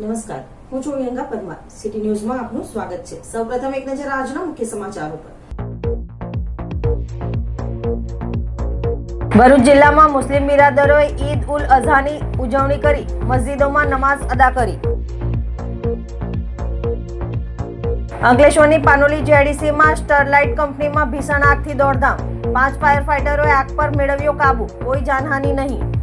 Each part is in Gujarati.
નમસ્કાર. હું છું વિહંગા પરમાર. સિટી ન્યૂઝમાં આપનું સ્વાગત છે. સૌપ્રથમ એક નજર આજના મુખ્ય સમાચારો પર. ભરૂચ જિલ્લામાં મુસ્લિમ બિરાદરોએ ઈદ ઉલ અઝાની ઉજવણી કરી, મસ્જિદોમાં નમાઝ અદા કરી. અંકલેશ્વરની પાનોલી જેડીસીમાં સ્ટરલાઇટ કંપનીમાં ભીષણ આગથી દોડધામ. પાંચ ફાયર ફાઇટરોએ આગ પર મેળવ્યો કાબુ. કોઈ જાનહાનિ નહીં.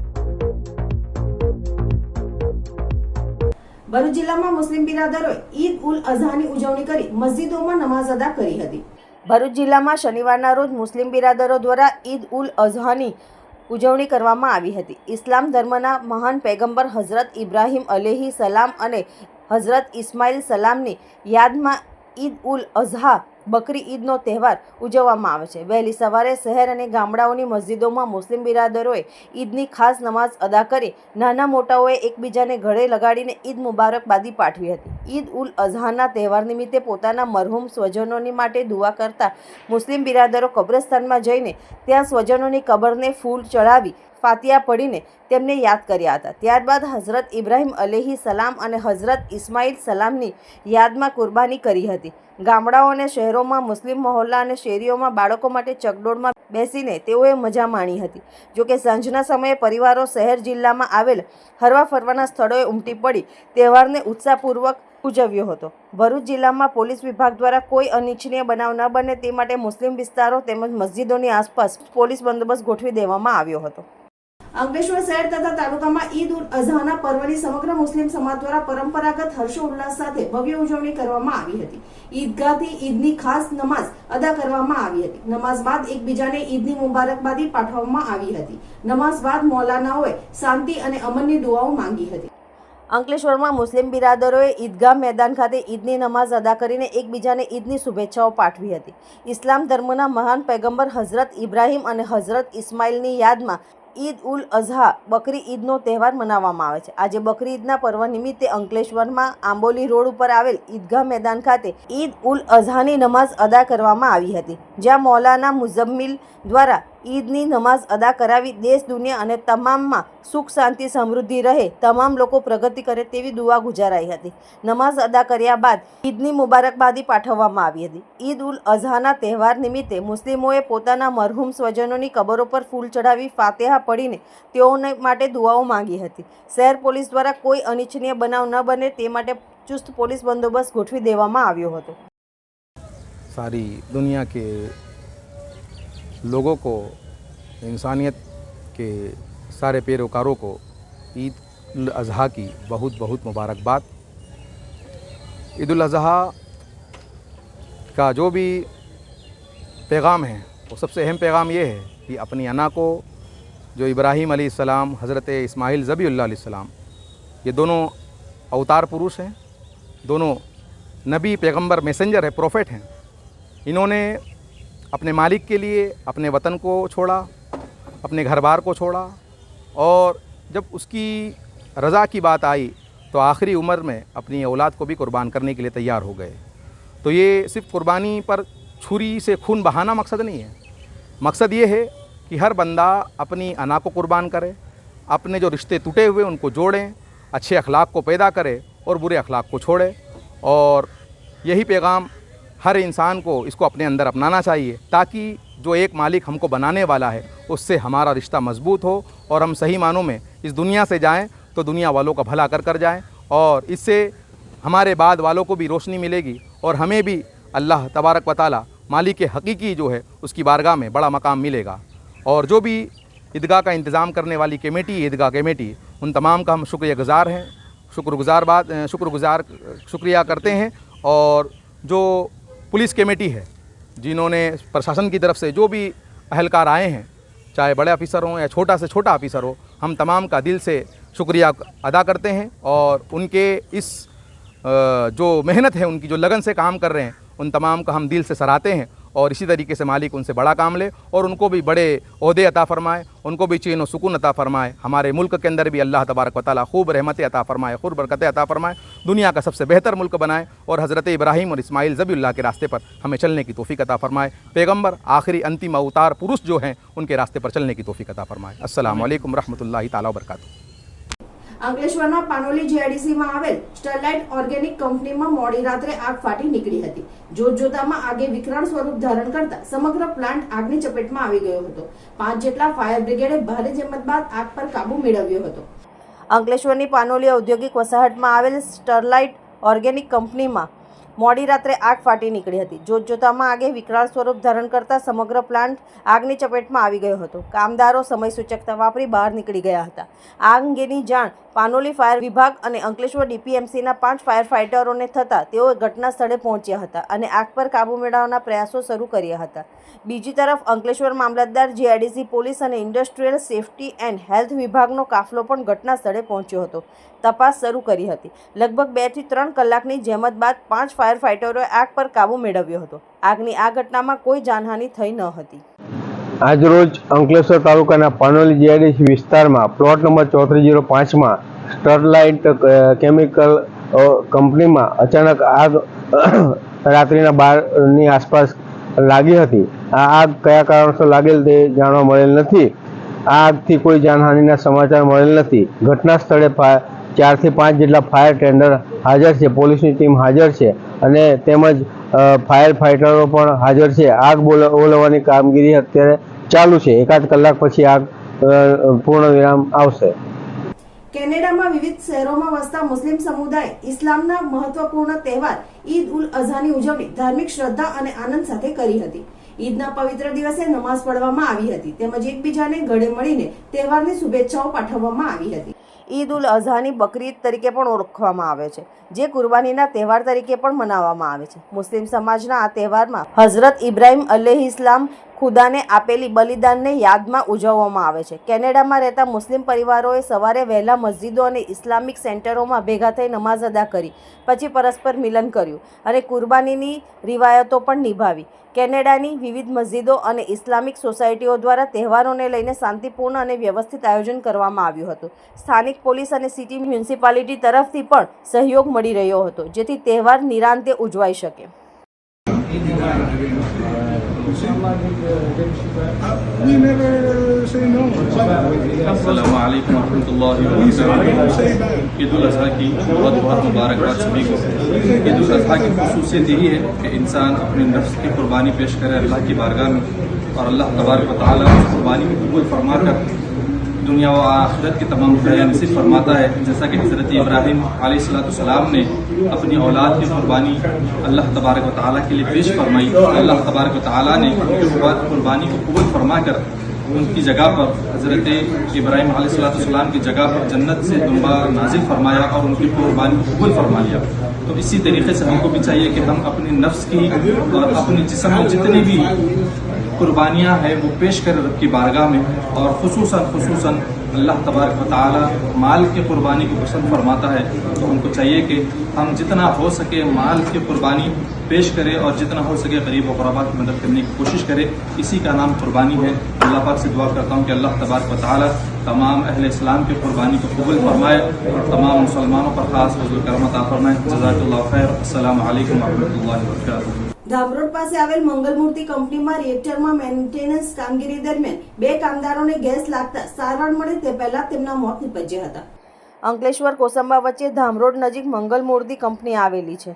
ભરૂચ જિલ્લામાં મુસ્લિમ બિરાદરોએ ઈદ ઉલ અઝહાની ઉજવણી કરી, મસ્જિદોમાં નમાઝ અદા કરી હતી. ભરૂચ જિલ્લામાં શનિવારના રોજ મુસ્લિમ બિરાદરો દ્વારા ઈદ ઉલ અઝહાની ઉજવણી કરવામાં આવી હતી. ઇસ્લામ ધર્મના મહાન પૈગંબર હઝરત ઇબ્રાહિમ અલેહી સલામ અને હઝરત ઇસ્માઇલ સલામની યાદમાં ઈદ ઉલ અઝહા બકરી ઈદનો તહેવાર ઉજવવામાં આવે છે. વહેલી સવારે શહેર અને ગામડાઓની મસ્જિદોમાં મુસ્લિમ બિરાદરોએ ઈદની ખાસ નમાઝ અદા કરી નાના મોટાઓએ એકબીજાને ઘરે લગાડીને ઈદ મુબારકબાદી પાઠવી હતી. ઈદ ઉલ અઝહાના તહેવાર નિમિત્તે પોતાના મરહૂમ સ્વજનોની માટે દુઆ કરતા મુસ્લિમ બિરાદરો કબ્રસ્તાનમાં જઈને ત્યાં સ્વજનોની કબરને ફૂલ ચડાવી ફાતિયા પડીને તેમને યાદ કર્યા હતા. ત્યારબાદ હઝરત ઇબ્રાહિમ અલેહી સલામ અને હઝરત ઇસ્માઇલ સલામની યાદમાં કુરબાની કરી હતી. ગામડાઓ અને શહેરોમાં મુસ્લિમ મહોલ્લા અને શેરીઓમાં બાળકો માટે ચકડોળમાં બેસીને તેઓએ મજા માણી હતી. જોકે સાંજના સમયે પરિવારો શહેર જિલ્લામાં આવેલ હરવા ફરવાના સ્થળોએ ઉમટી પડી તહેવારને ઉત્સાહપૂર્વક ઉજવ્યો હતો. ભરૂચ જિલ્લામાં પોલીસ વિભાગ દ્વારા કોઈ અનિચ્છનીય બનાવ ન બને તે માટે મુસ્લિમ વિસ્તારો તેમજ મસ્જિદોની આસપાસ પોલીસ બંદોબસ્ત ગોઠવી દેવામાં આવ્યો હતો. અંકલેશ્વર શહેર તથા તાલુકામાં ઈદ ઉલ અઝહાના પર્વની સમગ્ર મુસ્લિમ સમાજ દ્વારા પરંપરાગત હર્ષોલ્લાસ સાથે ભવ્ય ઉજવણી કરવામાં આવી હતી. ઈદગાહથી ઈદની ખાસ નમાઝ અદા કરવામાં આવી હતી. નમાઝ બાદ એકબીજાને ઈદની મુબારકબાદી પાઠવવામાં આવી હતી. નમાઝ બાદ મૌલાનાઓએ શાંતિ અને અમનની દુઆઓ માંગી હતી. અંકલેશ્વરમાં મુસ્લિમ બિરાદરોએ ઈદગાહ મેદાન ખાતે ઈદની નમાઝ અદા કરીને એકબીજાને ઈદની શુભેચ્છાઓ પાઠવી હતી. ઇસ્લામ ધર્મના મહાન પૈગંબર હઝરત ઇબ્રાહિમ અને હઝરત ઇસ્માઇલની યાદમાં ઈદ ઉલ અઝહા બકરી ઈદનો તહેવાર મનાવવામાં આવે છે. આજે બકરી ઈદના પર્વ નિમિત્તે અંકલેશ્વરમાં આંબોલી રોડ ઉપર આવેલ ઈદગાહ મેદાન ખાતે ઈદ ઉલ અઝહાની નમાઝ અદા કરવામાં આવી હતી, જ્યાં મૌલાના મુઝમ્મિલ દ્વારા ઈદની નમાઝ અદા કરાવી દેશ, દુનિયા અને તમામમાં સુખ, શાંતિ, સમૃદ્ધિ રહે તમામ લોકો પ્રગતિ કરે તેવી દુઆ ગુજારાઈ હતી. નમાઝ અદા કર્યા બાદ ઈદની મુબારકબાદી પાઠવવામાં આવી હતી. ઈદ ઉલ અઝહાના તહેવાર નિમિત્તે મુસ્લિમોએ પોતાના મરહૂમ સ્વજનોની કબરો પર ફૂલ ચડાવી ફાતેહા પડીને તેઓને માટે દુઆઓ માંગી હતી. શહેર પોલીસ દ્વારા કોઈ અનિચ્છનીય બનાવ ન બને તે માટે ચુસ્ત પોલીસ બંદોબસ્ત ગોઠવી દેવામાં આવ્યો હતો. لوگوں کو، انسانیت کے سارے پیروکاروں کو عید الاضحیٰ کی بہت بہت مبارکباد۔ عید الاضحیٰ کا جو بھی پیغام ہے، وہ سب سے اہم پیغام یہ ہے کہ اپنی انا کو، جو ابراہیم علیہ السلام، حضرت اسماعیل ذبی اللہ علیہ السلام، یہ دونوں اوتار پروش ہیں، دونوں نبی پیغمبر میسنجر ہے پروفیٹ ہیں۔ انہوں نے اپنے مالک کے لیے، اپنے وطن کو چھوڑا، اپنے گھر بار کو چھوڑا۔ اور جب اس کی رضا کی بات آئی تو آخری عمر میں اپنی اولاد کو بھی قربان کرنے کے لیے تیار ہو گئے۔ تو یہ صرف قربانی پر چھری سے خون بہانا مقصد نہیں ہے۔ مقصد یہ ہے کہ ہر بندہ اپنی انا کو قربان کرے، اپنے جو رشتے ٹوٹے ہوئے ان کو جوڑیں، اچھے اخلاق کو پیدا کرے اور برے اخلاق کو چھوڑے۔ اور یہی پیغام ہر انسان کو اس کو اپنے اندر اپنانا چاہیے تاکہ جو ایک مالک ہم کو بنانے والا ہے، اس سے ہمارا رشتہ مضبوط ہو اور ہم صحیح معنوں میں اس دنیا سے جائیں تو دنیا والوں کا بھلا کر کر جائیں اور اس سے ہمارے بعد والوں کو بھی روشنی ملے گی اور ہمیں بھی اللہ تبارک و تعالی مالک حقیقی جو ہے، اس کی بارگاہ میں بڑا مقام ملے گا۔ اور جو بھی عیدگاہ کا انتظام کرنے والی کمیٹی، عیدگاہ کمیٹی، ان تمام کا ہم شکریہ گزار ہیں۔ شکر گزار بات، شکر گزار، شکریہ کرتے ہیں اور جو پولیس کمیٹی ہے، جنہوں نے پرشاسن کی طرف سے جو بھی اہلکار آئے ہیں، چاہے بڑے آفیسر ہوں یا چھوٹا سے چھوٹا آفیسر ہو، ہم تمام کا دل سے شکریہ ادا کرتے ہیں اور ان کے اس جو محنت ہے، ان کی جو لگن سے کام کر رہے ہیں، ان تمام کا ہم دل سے سراہتے ہیں۔ اور اسی طریقے سے مالک ان سے بڑا کام لے اور ان کو بھی بڑے عہدے عطا فرمائے، ان کو بھی چین و سکون عطا فرمائے۔ ہمارے ملک کے اندر بھی اللہ تبارک و تعالیٰ خوب رحمت عطا فرمائے، خوب برکتیں عطا فرمائے۔ دنیا کا سب سے بہتر ملک بنائے اور حضرت ابراہیم اور اسماعیل ضبی اللہ کے راستے پر ہمیں چلنے کی توفیق عطا فرمائے۔ پیغمبر آخری انتم اوتار پرش جو ہیں، ان کے راستے پر چلنے کی توفیق عطا فرمائے۔ السلام علیکم رحمۃ اللہ تعالیٰ وبرکاتہ۔ અંકલેશ્વરના પાનોલી જીઆઈડીસીમાં આવેલ સ્ટરલાઇટ ઓર્ગેનિક કંપનીમાં મોડી રાત્રે આગ ફાટી નીકળી હતી. જોતજોતામાં આગે વિકરાળ સ્વરૂપ ધારણ કરતા સમગ્ર પ્લાન્ટ આગની ચપેટમાં આવી ગયો હતો. પાંચ જેટલા ફાયર બ્રિગેડે ભારે જહેમત બાદ આગ પર કાબુ મેળવ્યો હતો. અંકલેશ્વરની પાનોલી ઔદ્યોગિક વસાહતમાં આવેલ સ્ટરલાઇટ ઓર્ગેનિક કંપનીમાં મોડી રાત્રે આગ ફાટી નીકળી હતી. જોતજોતામાં આગે વિકરાળ સ્વરૂપ ધારણ કરતા સમગ્ર પ્લાન્ટ આગની ચપેટમાં આવી ગયો હતો. કામદારો સમય સૂચકતા વાપરી બહાર નીકળી ગયા હતા. આ અંગેની જાણ પાનોલી ફાયર વિભાગ અને અંકલેશ્વર ડીપીએમસીના પાંચ ફાયર ફાઇટરોને થતાં તેઓ ઘટના સ્થળે પહોંચ્યા હતા અને આગ પર કાબૂ મેળવવાના પ્રયાસો શરૂ કર્યા હતા. બીજી તરફ, અંકલેશ્વર મામલતદાર જીઆઈડીસી પોલીસ અને ઇન્ડસ્ટ્રીયલ સેફટી એન્ડ હેલ્થ વિભાગનો કાફલો પણ ઘટના સ્થળે પહોંચ્યો હતો. તપાસ શરૂ કરી હતી. લગભગ બેથી ત્રણ કલાકની જહેમત બાદ પાંચ ફાયર ફાઇટરોએ આગ પર કાબૂ મેળવ્યો હતો. આગની આ ઘટનામાં કોઈ જાનહાનિ થઈ ન હતી. આજરોજ અંકલેશ્વર તાલુકાના પાનોલી જીઆઈડીસી વિસ્તારમાં પ્લોટ નંબર ચોત્રીસ જીરો પાંચમાં સ્ટરલાઇટ કેમિકલ કંપનીમાં અચાનક આગ રાત્રિના બારની આસપાસ લાગી હતી. આ આગ કયા કારણસર લાગેલ તે જાણવા મળેલ નથી. આ આગથી કોઈ જાનહાનિના સમાચાર મળેલ નથી. ઘટના સ્થળે ચારથી પાંચ જેટલા ફાયર ટેન્ડર હાજર છે. પોલીસની ટીમ હાજર છે અને તેમજ ફાયર ફાઇટરો પણ હાજર છે. આગ ઓલવવાની કામગીરી અત્યારે ચાલુ છે. એકાદ કલાક પછી આગ પૂર્ણ વિરામ આવશે. કેનેડામાં વિવિધ શહેરોમાં વસતા મુસ્લિમ સમુદાય ઇસ્લામના મહત્વપૂર્ણ તહેવાર ઈદ ઉલ અઝાની ઉજવણી ધાર્મિક શ્રદ્ધા અને આનંદ સાથે કરી હતી. ઈદના પવિત્ર દિવસે નમાઝ પઢવામાં આવી હતી. તેમજ એકબીજાને ગળે મળીને તહેવારની શુભેચ્છાઓ પાઠવવામાં આવી હતી. ઈદ ઉલ અઝહાની બકરીદ તરીકે પણ ઓળખવામાં આવે છે, જે કુરબાનીના તહેવાર તરીકે પણ મનાવવામાં આવે છે. મુસ્લિમ સમાજના આ તહેવારમાં હઝરત ઇબ્રાહિમ અલેહ ઇસ્લામ ખુદાને આપેલી બલિદાનને યાદમાં ઉજવવામાં આવે છે. કેનેડામાં રહેતા મુસ્લિમ પરિવારોએ સવારે વહેલા મસ્જિદો અને ઇસ્લામિક સેન્ટરોમાં ભેગા થઈ નમાઝ અદા કરી, પછી પરસ્પર મિલન કર્યું અને કુરબાનીની રિવાયતો પણ નિભાવી. કેનેડાની વિવિધ મસ્જિદો અને ઇસ્લામિક સોસાયટીઓ દ્વારા તહેવારોને લઈને શાંતિપૂર્ણ અને વ્યવસ્થિત આયોજન કરવામાં આવ્યું હતું. સ્થાનિક પોલીસ અને સિટી મ્યુનિસિપાલિટી તરફથી પણ સહયોગ મળી રહ્યો હતો, જેથી તહેવાર નિરાંતે ઉજવાઈ શકે. We never say no. السلام علیکم ورحمۃ اللہ وبرکاتہ عید الاضحیٰ کی بہت بہت مبارکباد سبھی کو عید الاضحیٰ کی خصوصیت یہی ہے کہ انسان اپنے نفس کی قربانی پیش کرے اللہ کی بارگاہ میں اور اللہ تبارک و تعالیٰ قربانی میں قبول فرما کر دنیا و آخرت کے تمام نصیب فرماتا ہے۔ جیسا کہ حضرت ابراہیم علیہ السلام نے اپنی اولاد کی قربانی اللہ تبارک و تعالیٰ کے لیے پیش فرمائی۔ اللہ تبارک و تعالیٰ نے قربانی کو قبول فرما کر ان کی جگہ پر حضرت ابراہیم علیہ السلام کی جگہ پر جنت سے دنبا نازل فرمایا اور ان کی قربانی کو قبول فرما لیا۔ تو اسی طریقے سے ہم کو بھی چاہیے کہ ہم اپنے نفس کی اور اپنے جسم میں جتنی بھی قربانیاں ہیں وہ پیش کر رب کی بارگاہ میں اور خصوصاً خصوصاً اللہ تبارک و تعالی مال کی قربانی کو پسند فرماتا ہے۔ تو ان کو چاہیے کہ ہم جتنا ہو سکے مال کی قربانی پیش کرے اور جتنا ہو سکے غریب و غربا کی مدد کرنے کی کوشش کرے اسی کا نام قربانی ہے۔ اللہ پاک سے دعا کرتا ہوں کہ اللہ تبارک و تعالی تمام اہل اسلام کی قربانی کو قبول فرمائے اور تمام مسلمانوں پر خاص حضور کرم عطا فرمائے۔ جزاک اللہ خیر۔ السلام علیکم ورحمۃ اللہ وبرکاتہ۔ Dhamrod પાસે આવેલ મંગલમૂર્તિ કંપનીમાં રિએક્ટરમાં મેન્ટેનન્સ કામગીરી દરમિયાન બે કામદારોને ગેસ લાગતા સારવાર મળે તે પહેલા તેમના મોત નીપજ્યા હતા. અંકલેશ્વર કોસંબા વચ્ચે ધામરોડ નજીક મંગલમૂર્તિ કંપની આવેલી છે.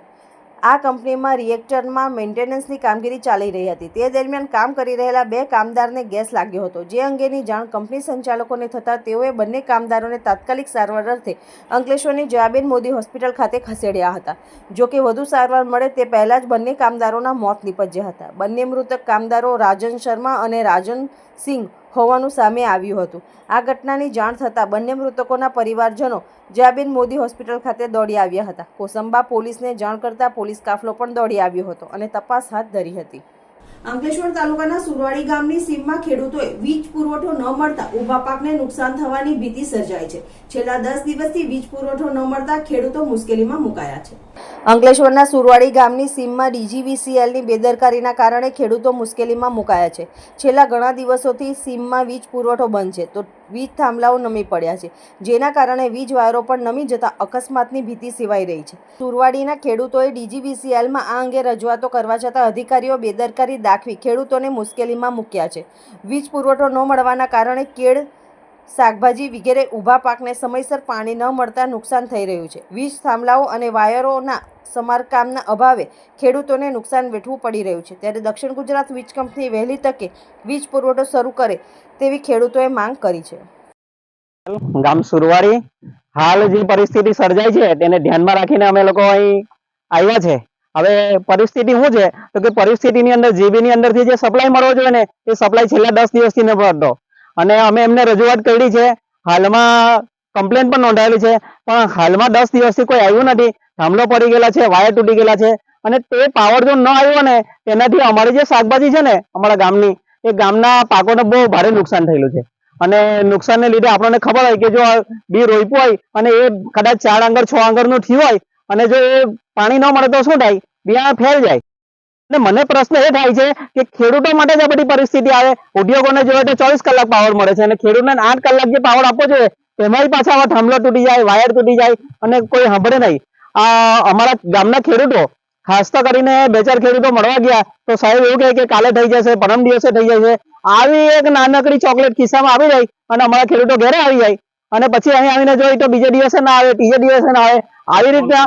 આ કંપનીમાં રિએક્ટરમાં મેન્ટેનન્સની કામગીરી ચાલી રહી હતી. તે દરમિયાન કામ કરી રહેલા બે કામદારને ગેસ લાગ્યો હતો. જે અંગેની જાણ કંપની સંચાલકોને થતાં તેઓએ બંને કામદારોને તાત્કાલિક સારવાર અર્થે અંકલેશ્વરની જયાબેન મોદી હોસ્પિટલ ખાતે ખસેડ્યા હતા. જો કે વધુ સારવાર મળે તે પહેલાં જ બંને કામદારોના મોત નીપજ્યા હતા. બંને મૃતક કામદારો રાજન શર્મા અને રાજન સિંઘ હોવાનું સામે આવ્યું હતું. આ ઘટનાની જાણ થતાં બંને મૃતકોના પરિવારજનો જયાબેન મોદી હોસ્પિટલ ખાતે દોડી આવ્યા હતા. કોસંબા પોલીસને જાણ કરતાં પોલીસ કાફલો પણ દોડી આવ્યો હતો અને તપાસ હાથ ધરી હતી. અંકલેશ્વર તાલુકાના સુરવાડી ગામની સીમમાં ખેડૂતોએ વીજ પુરવઠો ન મળતા ઊભા પાકને નુકસાન થવાની ભીતિ સર્જાઈ છે. છેલ્લા દસ દિવસથી વીજ પુરવઠો ન મળતા ખેડૂતો મુશ્કેલીમાં મુકાયા છે. અંકલેશ્વરના સુરવાડી ગામની સીમમાં ડીજીવીસીએલની બેદરકારીના કારણે ખેડૂતો મુશ્કેલીમાં મુકાયા છે. છેલ્લા ઘણા દિવસોથી સીમમાં વીજ પુરવઠો બંધ છે. તો વીજ થાંભલાઓ નમી પડ્યા છે. જેના કારણે વીજ વાયરો પણ નમી જતા અકસ્માતની ભીતિ સેવાઈ રહી છે. સુરવાડીના ખેડૂતોએ ડીજીવીસીએલમાં આ અંગે રજૂઆતો કરવા છતાં અધિકારીઓ બેદરકારી દાખવી ખેડૂતોને મુશ્કેલીમાં મૂક્યા છે. વીજ પુરવઠો ન મળવાના કારણે કેળ શાકભાજી વગેરે ઊભા પાકને સમયસર પાણી ન મળતા નુકસાન થઈ રહ્યું છે. વીજ થાંભલાઓ અને વાયરોના સમારકામના અભાવે ખેડૂતોને નુકસાન વેઠવું પડી રહ્યું છે. ત્યારે દક્ષિણ ગુજરાત વીજ કંપની વહેલી તકે વીજ પુરવઠો શરૂ કરે તેવી ખેડૂતોએ માંગ કરી છે. ગામ સુરવાડી, હાલ જે પરિસ્થિતિ સર્જાઈ છે, તેને ધ્યાનમાં રાખીને અમે લોકો અહીં આવ્યા છે. હવે પરિસ્થિતિ શું છે? તો કે પરિસ્થિતિની અંદર જીબીની અંદરથી જે સપ્લાય મળવો જોઈએ ને, એ સપ્લાય છેલ્લા દસ દિવસથી ન મળતો અને અમે એમને રજૂઆત કરી છે. હાલમાં કમ્પ્લેન પણ નોંધાયેલી છે. પણ હાલમાં દસ દિવસથી કોઈ આવ્યું નથી. થાંભલો પડી ગયેલા છે વાયર તૂટી ગયેલા છે. અને તે પાવર જો ન આવ્યો ને તેનાથી અમારી જે શાકભાજી છે ને, અમારા ગામની, એ ગામના પાકોને બહુ ભારે નુકસાન થયેલું છે. અને નુકસાનને લીધે આપણને ખબર હોય કે જો બી રોપ્યું હોય, અને એ કદાચ ચાર આંગર છ આંગરનું થયું હોય, અને જો એ પાણી ન મળે તો શું થાય? બિયારણ ફેલ જાય. અને મને પ્રશ્ન એ થાય છે કે ખેડૂતો માટે જ આ બધી પરિસ્થિતિ આવે. ઉદ્યોગોને જોઈએ તો ચોવીસ કલાક પાવર મળે છે અને ખેડૂતને આઠ કલાક જે પાવર આપવો જોઈએ તેમાંય પાછા આવા થાંભલો તૂટી જાય વાયર તૂટી જાય અને કોઈ સાંભળે નહીં. આ અમારા ગામના ખેડૂતો ખાસ તો કરીને બે ચાર ખેડૂતો મળવા ગયા તો સાહેબ એવું કહે કે કાલે થઈ જશે પરમ દિવસે થઈ જશે. આવી એક નાનકડી ચોકલેટ ખિસ્સામાં આવી જાય અને અમારા ખેડૂતો ઘરે આવી જાય. અને પછી અહીં આવીને જોઈ તો બીજે દિવસે ના આવે ત્રીજે દિવસે ના આવે. આવી રીતના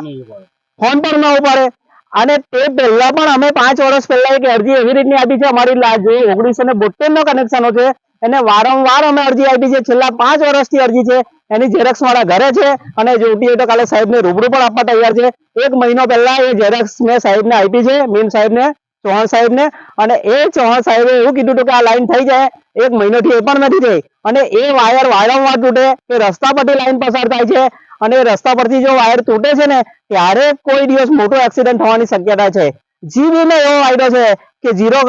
ફોન પર ન ઉપાડે. અને તે પહેલા પણ અમે પાંચ વર્ષ પહેલા એક અરજી એવી રીતની આપી છે, અમારી જે ઓગણીસો ને બોતેર નો કનેક્શનો છે, એને વારંવાર અમે અરજી આપી છે. છેલ્લા પાંચ વર્ષથી અરજી છે. એની ઝેરોક્ષ મારા ઘરે છે અને જોતી હોય તો કાલે સાહેબને રૂબરૂ પણ આપવા તૈયાર છે. એક મહિનો પહેલા એ ઝેરોક્ષ મેં સાહેબને આપી છે મીન સાહેબને, ચૌહાણ સાહેબને. અને એ ચૌહાણ સાહેબે એવું કીધું હતું કે આ લાઈન થઈ જાય. એક મહિનોથી એ પણ નથી થઈ. અને એ વાયર વારંવાર તૂટે. એ રસ્તા પરથી લાઈન પસાર થાય છે. અને રસ્તા પરથી જો વાયર તૂટે છે ને, ત્યારે કોઈ દિવસ મોટો એક્સિડન્ટ થવાની શક્યતા છે. જીબીનો એવો વાયદો છે કે ઝીરો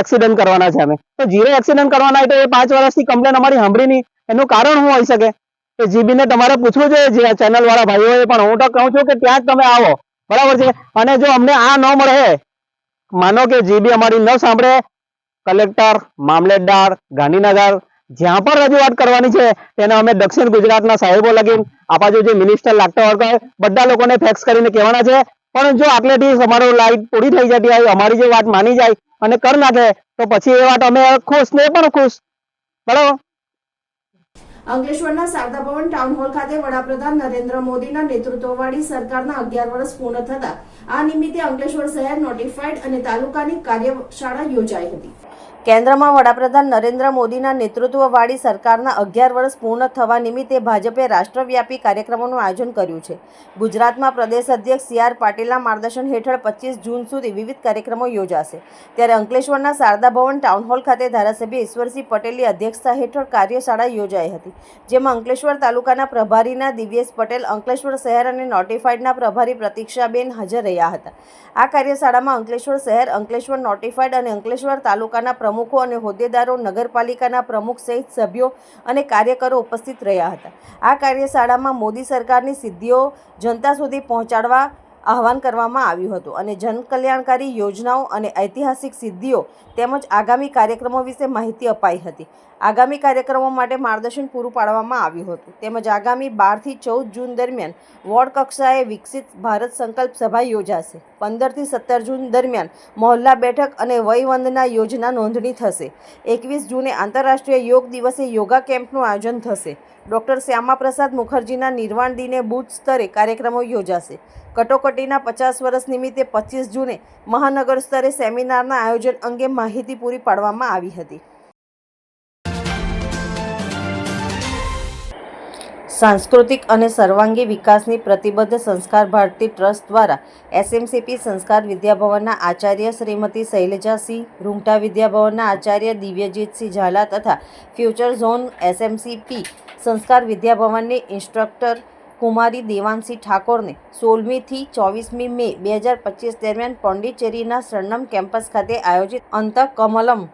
એક્સિડન્ટ કરવાના છે અમે. તો ઝીરો એક્સિડન્ટ કરવાના હોય તો એ પાંચ વર્ષથી કમ્પ્લેન અમારી સાંભળી નહીં. એનું કારણ શું હોઈ શકે? તો જીબીને તમારે પૂછવું જોઈએ, જે ચેનલ વાળા ભાઈઓએ પણ હું તો કહું છું કે ત્યાં જ તમે આવો. બરાબર છે? અને જો અમને આ ન મળે, માનો કે જીબી અમારી ન સાંભળે, કલેક્ટર, મામલેદાર, ગાંધીનગર જ્યાં પણ રજૂઆત કરવાની છે, તેને અમે દક્ષિણ ગુજરાતના સાહેબો લગીન આપણા જે મિનિસ્ટર લાગતા હોય બધા લોકોને ફેક્સ કરીને કહેવાના છે. પણ જો આટલેથી અમારો લાઈટ પૂરી થઈ જતી હોય, અમારી જે વાત માની જાય અને કર નાખે, તો પછી એ વાત અમે ખુશ ને પણ ખુશ. બરાબર? અંકલેશ્વરના શારદા ભવન ટાઉન હોલ ખાતે વડાપ્રધાન નરેન્દ્ર મોદીના નેતૃત્વવાળી સરકારના અગિયાર વર્ષ પૂર્ણ થતા આ નિમિત્તે અંકલેશ્વર શહેર નોટિફાઈડ અને તાલુકાની કાર્યશાળા યોજાઈ હતી. કેન્દ્રમાં વડાપ્રધાન નરેન્દ્ર મોદીના નેતૃત્વવાળી સરકારના અગિયાર વર્ષ પૂર્ણ થવા નિમિત્તે ભાજપે રાષ્ટ્રવ્યાપી કાર્યક્રમોનું આયોજન કર્યું છે. ગુજરાતમાં પ્રદેશ અધ્યક્ષ સી આર પાટીલના માર્ગદર્શન હેઠળ પચીસ જૂન સુધી વિવિધ કાર્યક્રમો યોજાશે. ત્યારે અંકલેશ્વરના શારદા ભવન ટાઉન હોલ ખાતે ધારાસભ્ય ઈશ્વરસિંહ પટેલની અધ્યક્ષતા હેઠળ કાર્યશાળા યોજાઈ હતી, જેમાં અંકલેશ્વર તાલુકાના પ્રભારીના દિવ્યેશ પટેલ, અંકલેશ્વર શહેર અને નોટિફાઈડના પ્રભારી પ્રતીક્ષાબેન હાજર રહ્યા હતા. આ કાર્યશાળામાં અંકલેશ્વર શહેર, અંકલેશ્વર નોટિફાઈડ અને અંકલેશ્વર તાલુકાના પ્રમુખો અને હોદ્દેદારો નગરપાલિકાના પ્રમુખ સહિત સભ્યો અને કાર્યકરો ઉપસ્થિત રહ્યા હતા. આ કાર્યશાળામાં મોદી સરકારની સિદ્ધિઓ જનતા સુધી પહોંચાડવા આહવાન કરવામાં આવ્યું હતું અને જનકલ્યાણકારી યોજનાઓ અને ઐતિહાસિક સિદ્ધિઓ તેમજ આગામી કાર્યક્રમો વિશે માહિતી અપાઈ હતી. આગામી કાર્યક્રમો માટે માર્ગદર્શન પૂરું પાડવામાં આવ્યું હતું. તેમજ આગામી બારથી ચૌદ જૂન દરમિયાન વોર્ડ કક્ષાએ વિકસિત ભારત સંકલ્પ સભા યોજાશે. પંદરથી સત્તર જૂન દરમિયાન મહોલ્લા બેઠક અને વયવંદના યોજના નોંધણી થશે. એકવીસ જૂને આંતરરાષ્ટ્રીય યોગ દિવસે યોગા કેમ્પનું આયોજન થશે. ડૉક્ટર શ્યામાપ્રસાદ મુખર્જીના નિર્વાણ દિને બુથ સ્તરે કાર્યક્રમો યોજાશે. કટોકટીના પચાસ વર્ષ નિમિત્તે પચીસ જૂને મહાનગર સ્તરે સેમિનારના આયોજન અંગે માહિતી પૂરી પાડવામાં આવી હતી. સાંસ્કૃતિક અને સર્વાંગી વિકાસની પ્રતિબદ્ધ સંસ્કાર ભારતી ટ્રસ્ટ દ્વારા એસએમસીપી સંસ્કાર વિદ્યાભવનના આચાર્ય શ્રીમતી શૈલજાસિંહ રૂંગટા વિદ્યાભવનના આચાર્ય દિવ્યજીતસિંહ ઝાલા તથા ફ્યુચર ઝોન એસએમસીપી સંસ્કાર વિદ્યાભવનની ઇન્સ્ટ્રક્ટર કુમારી દેવાંશી ઠાકોરને સોળમીથી ચોવીસમી મે બે હજાર પચીસ દરમિયાન પોંડિચેરીના સરનમ કેમ્પસ ખાતે આયોજિત અંતકમલમ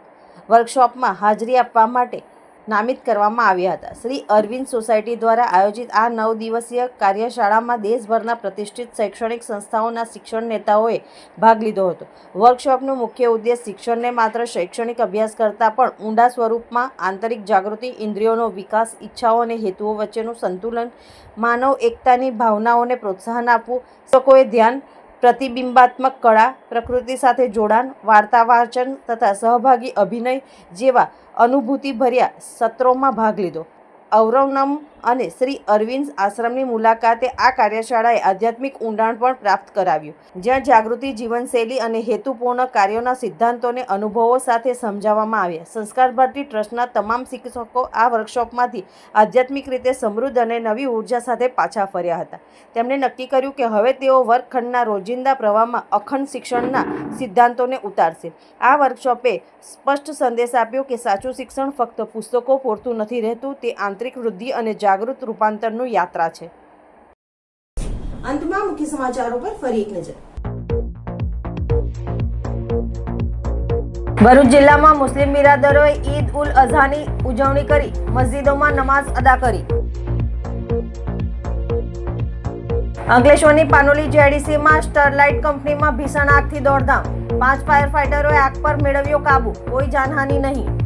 વર્કશોપમાં હાજરી આપવા માટે નામિત કરવામાં આવ્યા હતા. શ્રી અરવિંદ સોસાયટી દ્વારા આયોજિત આ નવ દિવસીય કાર્યશાળામાં દેશભરના પ્રતિષ્ઠિત શૈક્ષણિક સંસ્થાઓના શિક્ષણ નેતાઓએ ભાગ લીધો હતો. વર્કશોપનો મુખ્ય ઉદ્દેશ શિક્ષણને માત્ર શૈક્ષણિક અભ્યાસ કરતાં પણ ઊંડા સ્વરૂપમાં આંતરિક જાગૃતિ, ઇન્દ્રિયોનો વિકાસ, ઈચ્છાઓ અને હેતુઓ વચ્ચેનું સંતુલન, માનવ એકતાની ભાવનાઓને પ્રોત્સાહન આપવું, શિક્ષકોએ ધ્યાન પ્રતિબિંબાત્મક કળા, પ્રકૃતિ સાથે જોડાણ વાર્તા વાંચન તથા સહભાગી અભિનય જેવા અનુભૂતિભર્યા સત્રોમાં ભાગ લીધો. અવરવનમ અને શ્રી અરવિંદ આશ્રમની મુલાકાતે આ કાર્યશાળાએ આધ્યાત્મિક ઊંડાણ પણ પ્રાપ્ત કરાવ્યું. જ્યાં જાગૃતિ, જીવનશૈલી અને હેતુપૂર્ણ કાર્યોના સિદ્ધાંતોને અનુભવો સાથે સમજાવવામાં આવ્યા. સંસ્કાર ભારતી ટ્રસ્ટના તમામ શિક્ષકો આ વર્કશોપમાંથી આધ્યાત્મિક રીતે સમૃદ્ધ અને નવી ઊર્જા સાથે પાછા ફર્યા હતા. તેમણે નક્કી કર્યું કે હવે તેઓ વર્ગખંડના રોજિંદા પ્રવાહમાં અખંડ શિક્ષણના સિદ્ધાંતોને ઉતારશે. આ વર્કશોપે સ્પષ્ટ સંદેશ આપ્યો કે સાચું શિક્ષણ ફક્ત પુસ્તકો પૂરતું નથી રહેતું, તે આંતરિક વૃદ્ધિ અને જાગૃત રૂપાંતરનું યાત્રા છે. અંતમાં મુખ્ય સમાચારો પર ફરી એક નજર. ભરૂચ જિલ્લામાં મુસ્લિમ બિરાદરોએ ઈદ ઉલ અઝાની ઉજવણી કરી મસ્જિદોમાં નમાઝ અદા કરી. અંકલેશ્વરની પાનોલી જેડીસીમાં સ્ટરલાઇટ કંપનીમાં ભીષણ આગથી દોડધામ. પાંચ ફાયર ફાઇટરોએ આગ પર મેળવ્યો કાબુ કોઈ જાનહાનિ નહીં.